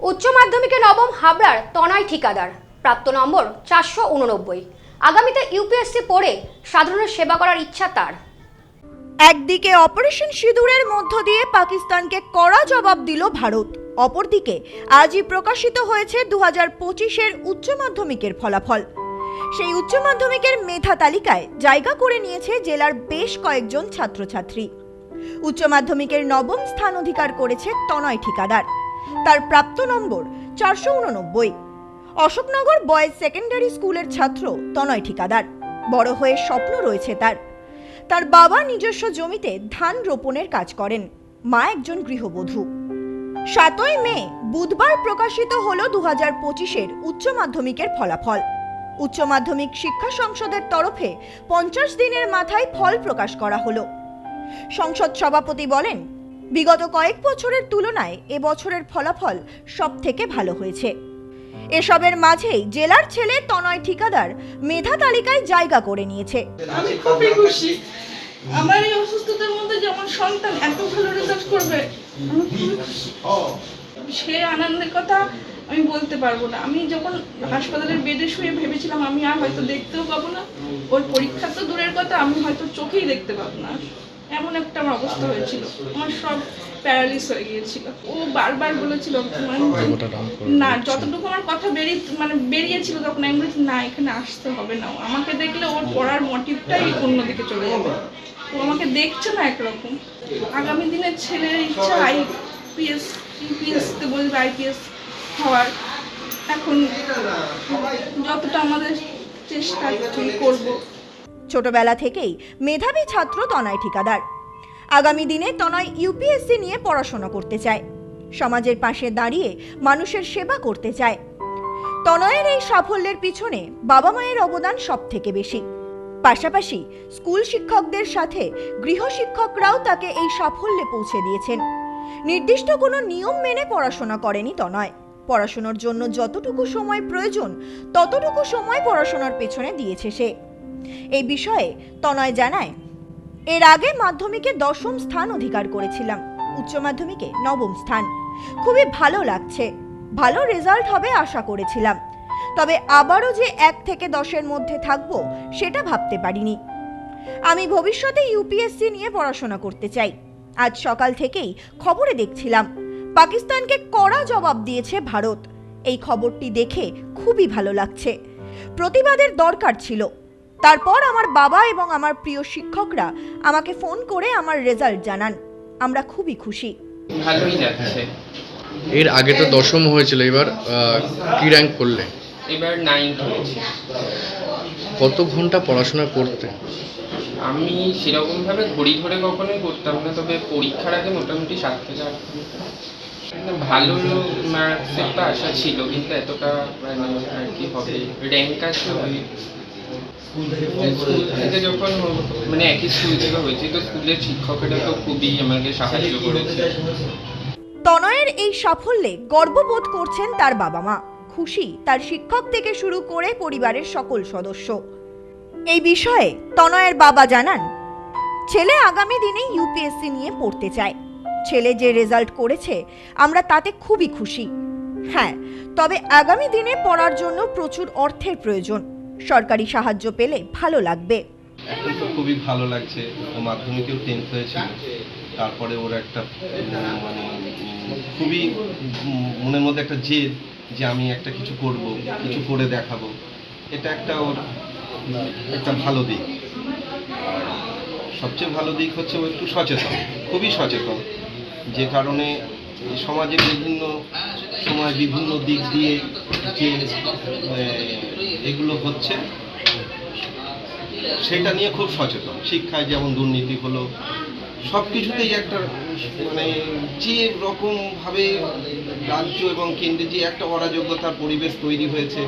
উচ্চ মাধ্যমিকে নবম হাবড়ার তনয় ঠিকাদার। প্রাপ্ত নম্বর চারশো উননব্বই। আগামীতে ইউপিএসসি পড়ে সাধারণের সেবা করার ইচ্ছা তার। একদিকে অপারেশন সিঁদুরের মধ্য দিয়ে পাকিস্তানকে কড়া জবাব দিল ভারত। অপরদিকে আজই প্রকাশিত হয়েছে দু হাজার পঁচিশের উচ্চ মাধ্যমিকের ফলাফল। সেই উচ্চ মাধ্যমিকের মেধা তালিকায় জায়গা করে নিয়েছে জেলার বেশ কয়েকজন ছাত্রছাত্রী। উচ্চ মাধ্যমিকের নবম স্থান অধিকার করেছে তনয় ঠিকাদার। তার প্রাপ্ত নম্বর চারশো উননব্বই। অশোকনগর বয়েজ সেকেন্ডারি স্কুলের ছাত্র তনয় ঠিকাদার। বড় হয়ে স্বপ্ন রয়েছে তার। তার বাবা নিজস্ব জমিতে ধান রোপণের কাজ করেন। মা একজন গৃহবধূ। সাতই মে বুধবার প্রকাশিত হল দু হাজার পঁচিশের উচ্চ মাধ্যমিকের ফলাফল। উচ্চ মাধ্যমিক শিক্ষা সংসদের তরফে পঞ্চাশ দিনের মাথায় ফল প্রকাশ করা হলো। সংসদ সভাপতি বলেন বিগত কয়েক বছরের তুলনায় এ বছরের ফলাফল সব থেকে ভালো হয়েছে। এসবের মাঝেই জেলার ছেলে তনয় ঠিকাদার মেধা তালিকায় জায়গা করে নিয়েছে। আমি খুবই খুশি। আমার এই অসুস্থতার মধ্যে যে আমার সন্তান এত ভালো রেজাল্ট করবে সে আনন্দের কথা আমি বলতে পারব না। আমি যখন হাসপাতালের বেডে শুয়ে ভেবেছিলাম, আমি আর হয়তো দেখতেও পাবো না। ওর পরীক্ষা তো দূরের কথা, আমি হয়তো চোখেই দেখতে পাবো না। এমন একটা আমার অবস্থা হয়েছিল। আমার সব প্যারালিস হয়ে গিয়েছিল। ও বারবার বলেছিল না, যতটুকু আমার কথা বেরিয়ে মানে বেরিয়েছিল তখন আমি বলেছি, না, এখানে আসতে হবে না। আমাকে দেখলে ওর পড়ার মোটিভটাই অন্যদিকে চলে যাবে ও আমাকে দেখছে না একরকম। আগামী দিনে ছেলের ইচ্ছা আইপিএস ইউপিএস তে বলবে আইপিএস হওয়ার। এখন যতটা আমাদের চেষ্টা করব। ছোটবেলা থেকেই মেধাবী ছাত্র তনয় ঠিকাদার। আগামী দিনে তনয় ইউপিএসসি নিয়ে পড়াশোনা করতে চায়। সমাজের পাশে দাঁড়িয়ে মানুষের সেবা করতে চায়। তনয়ের এই সাফল্যের পিছনে বাবা মায়ের অবদান সব থেকে বেশি। পাশাপাশি স্কুল শিক্ষকদের সাথে গৃহ শিক্ষকরাও তাকে এই সাফল্যে পৌঁছে দিয়েছেন। নির্দিষ্ট কোনো নিয়ম মেনে পড়াশোনা করেনি তনয়। পড়াশোনার জন্য যতটুকু সময় প্রয়োজন, ততটুকু সময় পড়াশোনার পেছনে দিয়েছে সে। এই বিষয়ে তনয় জানায়, এর আগে মাধ্যমিকে দশম স্থান অধিকার করেছিলাম, উচ্চ মাধ্যমিকে নবম স্থান। খুবই ভালো লাগছে, ভালো রেজাল্ট হবে আশা করেছিলাম। তবে আবারও যে এক থেকে দশের মধ্যে থাকব, সেটা ভাবতে পারিনি। আমি ভবিষ্যতে ইউপিএসসি নিয়ে পড়াশোনা করতে চাই। আজ সকাল থেকেই খবরে দেখছিলাম, পাকিস্তানকে কড়া জবাব দিয়েছে ভারত। এই খবরটি দেখে খুবই ভালো লাগছে। প্রতিবাদের দরকার ছিল তারপর আমার বাবা এবং আমার প্রিয় শিক্ষকরা আমাকে ফোন করে আমার রেজাল্ট জানান। আমরা খুবই খুশি। ভালোই যাচ্ছে। এর আগে তো দশম হয়েছিল এবার আহ, কি র্যাঙ্ক করলে? এবার নাইন্থ হয়েছে। কত ঘণ্টা পড়াশোনা করতে? আমি সেরকমভাবে ঘড়ি ধরে কখনোই করতাম না তবে পরীক্ষার আগে মোটামুটি সাত থেকে আট ঘণ্টা। ভালো মার্কসের তো আশা ছিল কিন্তু এতটা মানে আর কি হবে? র্যাঙ্ক আছে স্কুল থেকে যখন মানে একই স্কুল থেকে হয়েছে তো স্কুলের শিক্ষকেরা তো খুবই আমাকে সাহায্য করেছে। তনয়ের এই সাফল্যে গর্ববোধ করছেন তার বাবা মা। খুশি তার শিক্ষক থেকে শুরু করে পরিবারের সকল সদস্য। এই বিষয়ে তনয়ের বাবা জানান ছেলে আগামী দিনে ইউপিএসসি নিয়ে পড়তে চায়। ছেলে যে রেজাল্ট করেছে আমরা তাতে খুবই খুশি। হ্যাঁ তবে আগামী দিনে পড়ার জন্য প্রচুর অর্থের প্রয়োজন। সরকারি সাহায্য পেলে ভালো লাগবে। এখন তো খুবই ভালো লাগছে। ও মাধ্যমিকেও টেন্থ হয়েছিল। তারপরে ওর একটা মানে খুবই মনের মধ্যে একটা জেদ যে আমি একটা কিছু করব, কিছু করে দেখাবো। এটা একটা ওর একটা ভালো দিক। সবচেয়ে ভালো দিক হচ্ছে ও একটু সচেতন, খুবই সচেতন। যে কারণে এই সমাজে বিভিন্ন সময় বিভিন্ন দিক দিয়ে যে এগুলো হচ্ছে, সেটা নিয়ে খুব সচেতন। শিক্ষায় যেমন দুর্নীতি হলো, সব কিছুতেই একটা মানে যে রকমভাবে রাজ্য এবং কেন্দ্রে যে একটা অরাজকতার পরিবেশ তৈরি হয়েছে,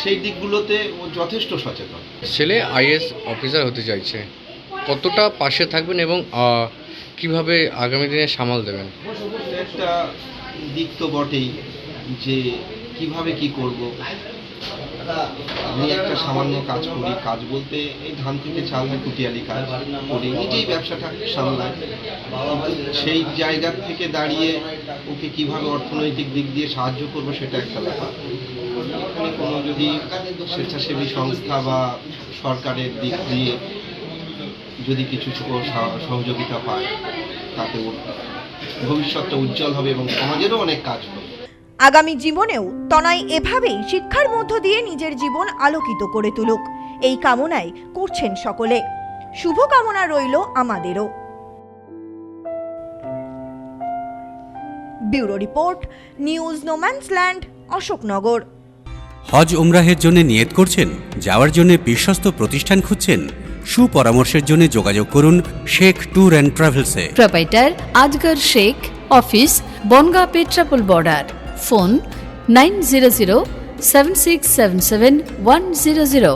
সেই দিকগুলোতে ও যথেষ্ট সচেতন। ছেলে আইএস অফিসার হতে চাইছে। কতটা পাশে থাকবেন এবং কীভাবে আগামী দিনে সামাল দেবেন? একটা দিক তো বটেই যে কীভাবে কি করব। আমি একটা সামান্য কাজ করি। কাজ বলতে এই ধান থেকে চাল, কুটিয়ালি কাজ করি। নিজেই ব্যবসাটা কিন্তু সেই জায়গা থেকে দাঁড়িয়ে ওকে কীভাবে অর্থনৈতিক দিক দিয়ে সাহায্য করব সেটা একটা ব্যাপার। এখানে কোনো যদি স্বেচ্ছাসেবী সংস্থা বা সরকারের দিক দিয়ে যদি কিছু সহযোগিতা পায় তাতে ভবিষ্যৎটা উজ্জ্বল হবে এবং সমাজেরও অনেক কাজ হবে। আগামী জীবনেও তনয় এভাবেই শিক্ষার মধ্য দিয়ে নিজের জীবন আলোকিত করে তুলুক। এই কামনাই করছেন সকলে। শুভকামনা রইল আমাদেরও। Bureau report news No Man's Land Ashoknagar. হজ উমরাহের জন্য নিয়ত করছেন যাওয়ার জন্য বিশ্বস্ত প্রতিষ্ঠান খুঁজছেন সুপরামর্শের জন্য যোগাযোগ করুন Sheikh tour and ট্রাভেলসে। Proprietor Azgar Sheikh, office, Bongaon Petrapole border. Phone nine zero zero seven six seven seven one zero zero.